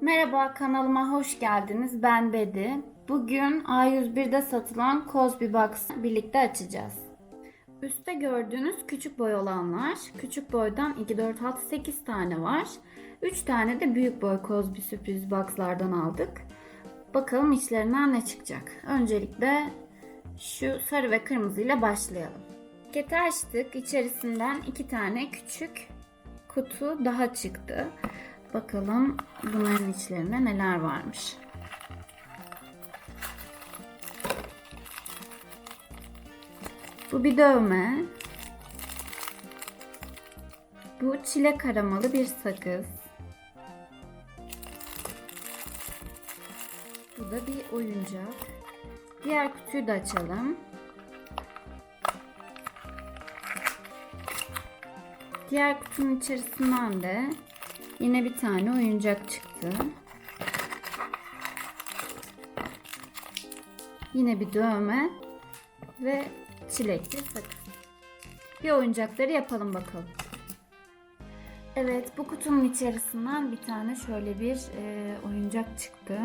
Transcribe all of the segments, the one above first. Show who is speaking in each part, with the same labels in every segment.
Speaker 1: Merhaba kanalıma hoş geldiniz. Ben Bedi. Bugün A101'de satılan Cosby Box'ı birlikte açacağız. Üstte gördüğünüz küçük boy olanlar. Küçük boydan 2, 4, 6, 8 tane var. 3 tane de büyük boy Cosby sürpriz box'lardan aldık. Bakalım içlerinden ne çıkacak. Öncelikle şu sarı ve kırmızı ile başlayalım. Paketi açtık. İçerisinden iki tane küçük kutu daha çıktı. Bakalım bunların içlerinde neler varmış. Bu bir dövme. Bu çilek aramalı bir sakız. Bu da bir oyuncak. Diğer kutuyu da açalım. Diğer kutunun içerisinden de yine bir tane oyuncak çıktı. Yine bir dövme ve çilekli sakız. Bir oyuncakları yapalım bakalım. Evet bu kutunun içerisinden bir tane şöyle bir e, oyuncak çıktı.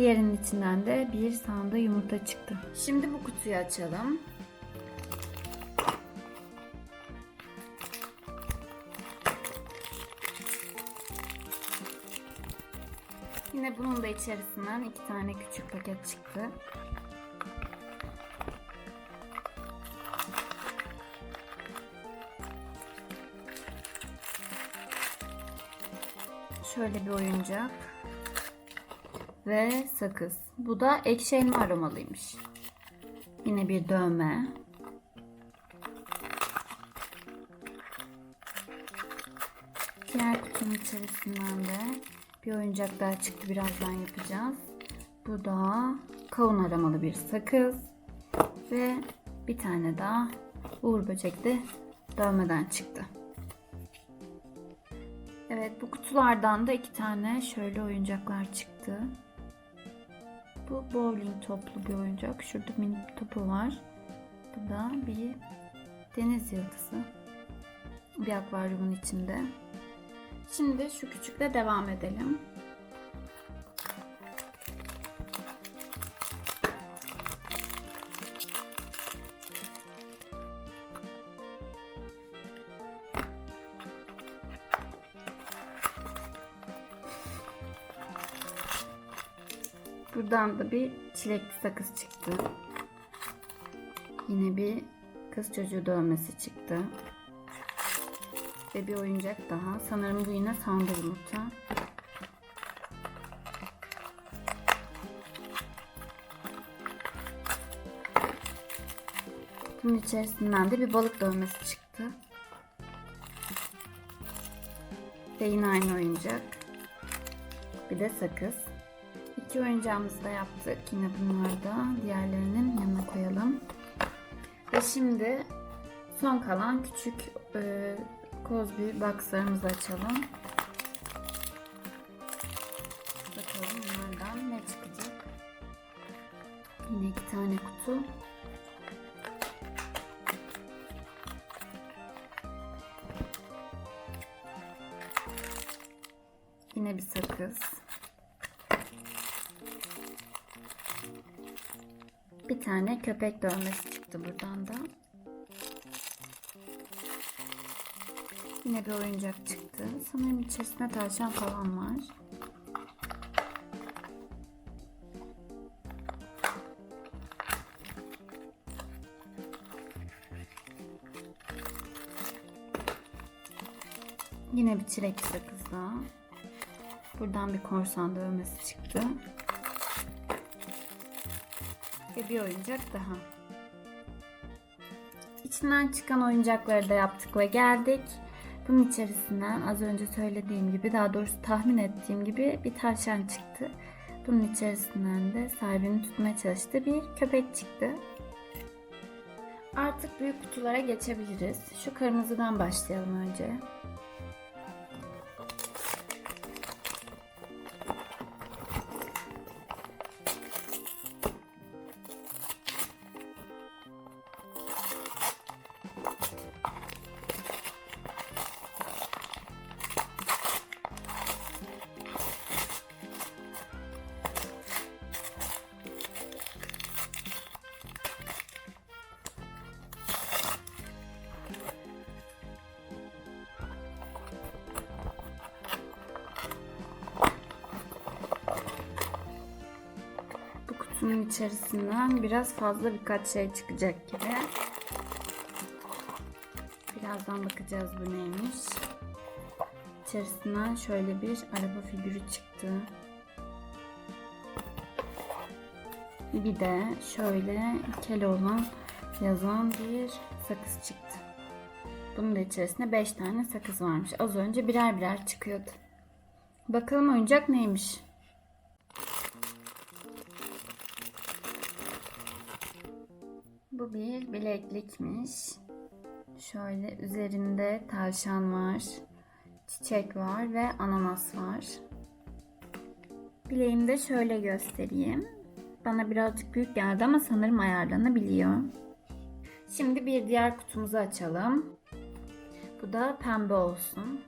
Speaker 1: Diğerinin içinden de bir sanda yumurta çıktı. Şimdi bu kutuyu açalım. Yine bunun da içerisinden iki tane küçük paket çıktı. Şöyle bir oyuncak ve sakız. Bu da ekşi elma aromalıymış. Yine bir dövme. Diğer kutunun içerisinden de bir oyuncak daha çıktı. Birazdan yapacağız. Bu da kavun aramalı bir sakız. Ve bir tane daha uğur böcekli dövmeden çıktı. Evet bu kutulardan da iki tane şöyle oyuncaklar çıktı. Bu bowling toplu bir oyuncak. Şurada minik bir topu var. Bu da bir deniz yıldızı. Bir akvaryumun içinde. Şimdi şu küçükle devam edelim. Buradan da bir çilekli sakız çıktı. Yine bir kız çocuğu dövmesi çıktı. Ve bir oyuncak daha. Sanırım bu yine sandı yumurta. Bunun içerisinden de bir balık dövmesi çıktı. Ve yine aynı oyuncak. Bir de sakız. İki oyuncağımızı da yaptık. Yine bunları da diğerlerinin yanına koyalım. Ve şimdi son kalan küçük e, Cosby boxlarımızı açalım. Bakalım bunlardan ne çıkacak. Yine iki tane kutu. Yine bir sakız. Bir tane köpek dövmesi çıktı buradan da. Yine bir oyuncak çıktı. Sanırım içerisinde tavşan falan var. Yine bir çilek sakız daha. Buradan bir korsan dövmesi çıktı. Ve bir oyuncak daha. İçinden çıkan oyuncakları da yaptık ve geldik. Bunun içerisinden az önce söylediğim gibi daha doğrusu tahmin ettiğim gibi bir tavşan çıktı. Bunun içerisinden de sahibini tutmaya çalıştığı bir köpek çıktı. Artık büyük kutulara geçebiliriz. Şu kırmızıdan başlayalım önce. Bunun içerisinden biraz fazla birkaç şey çıkacak gibi. Birazdan bakacağız bu neymiş. İçerisinden şöyle bir araba figürü çıktı. Bir de şöyle Keloğlan yazan bir sakız çıktı. Bunun da içerisinde 5 tane sakız varmış. Az önce birer birer çıkıyordu. Bakalım oyuncak neymiş? Bu bir bileklikmiş. Şöyle üzerinde tavşan var, çiçek var ve ananas var. Bileğimi de şöyle göstereyim. Bana birazcık büyük geldi ama sanırım ayarlanabiliyor. Şimdi bir diğer kutumuzu açalım. Bu da pembe olsun.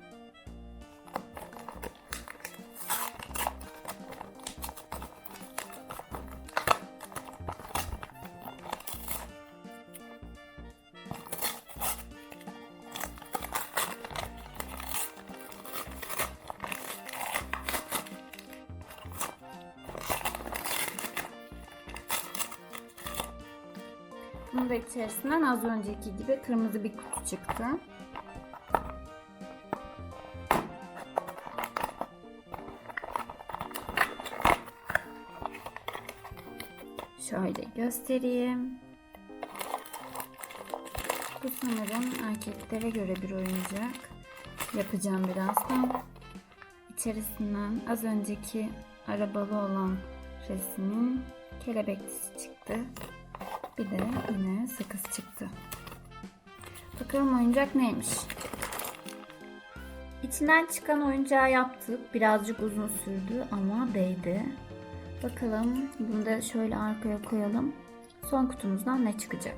Speaker 1: Da içerisinden az önceki gibi kırmızı bir kutu çıktı. Şöyle göstereyim. Bu sanırım erkeklere göre bir oyuncak. Yapacağım birazdan. İçerisinden az önceki arabalı olan resmin kelebeklisi çıktı. Bir de yine sakız çıktı. Bakalım oyuncak neymiş? İçinden çıkan oyuncağı yaptık. Birazcık uzun sürdü ama değdi. Bakalım bunu da şöyle arkaya koyalım. Son kutumuzdan ne çıkacak?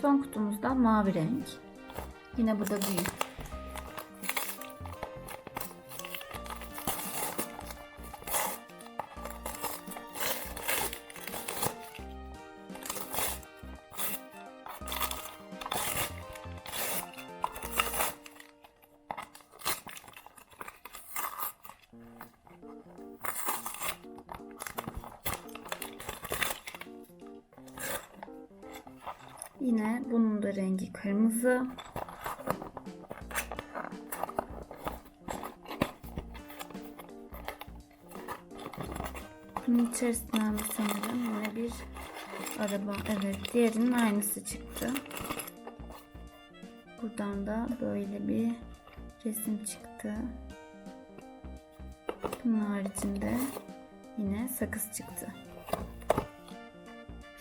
Speaker 1: Son kutumuzda mavi renk. Yine bu da büyük. Yine bunun da rengi kırmızı. Bunun içerisinden de sanırım yine bir araba. Evet, diğerinin aynısı çıktı. Buradan da böyle bir resim çıktı. Bunun haricinde yine sakız çıktı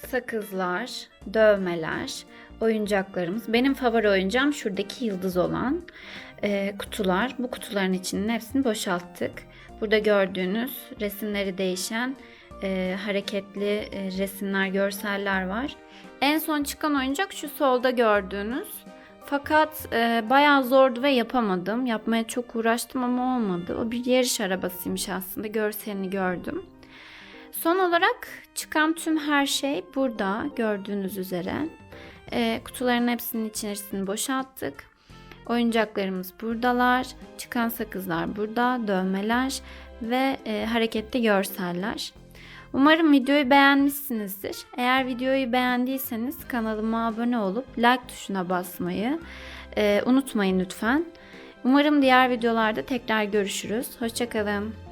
Speaker 1: sakızlar, dövmeler, oyuncaklarımız. Benim favori oyuncağım şuradaki yıldız olan e, kutular. Bu kutuların içinin hepsini boşalttık. Burada gördüğünüz resimleri değişen e, hareketli e, resimler, görseller var. En son çıkan oyuncak şu solda gördüğünüz. Fakat e, bayağı zordu ve yapamadım. Yapmaya çok uğraştım ama olmadı. O bir yarış arabasıymış aslında. Görselini gördüm. Son olarak çıkan tüm her şey burada gördüğünüz üzere. E, kutuların hepsinin içerisini boşalttık. Oyuncaklarımız buradalar. Çıkan sakızlar burada. Dövmeler ve e, hareketli görseller. Umarım videoyu beğenmişsinizdir. Eğer videoyu beğendiyseniz kanalıma abone olup like tuşuna basmayı e, unutmayın lütfen. Umarım diğer videolarda tekrar görüşürüz. Hoşçakalın.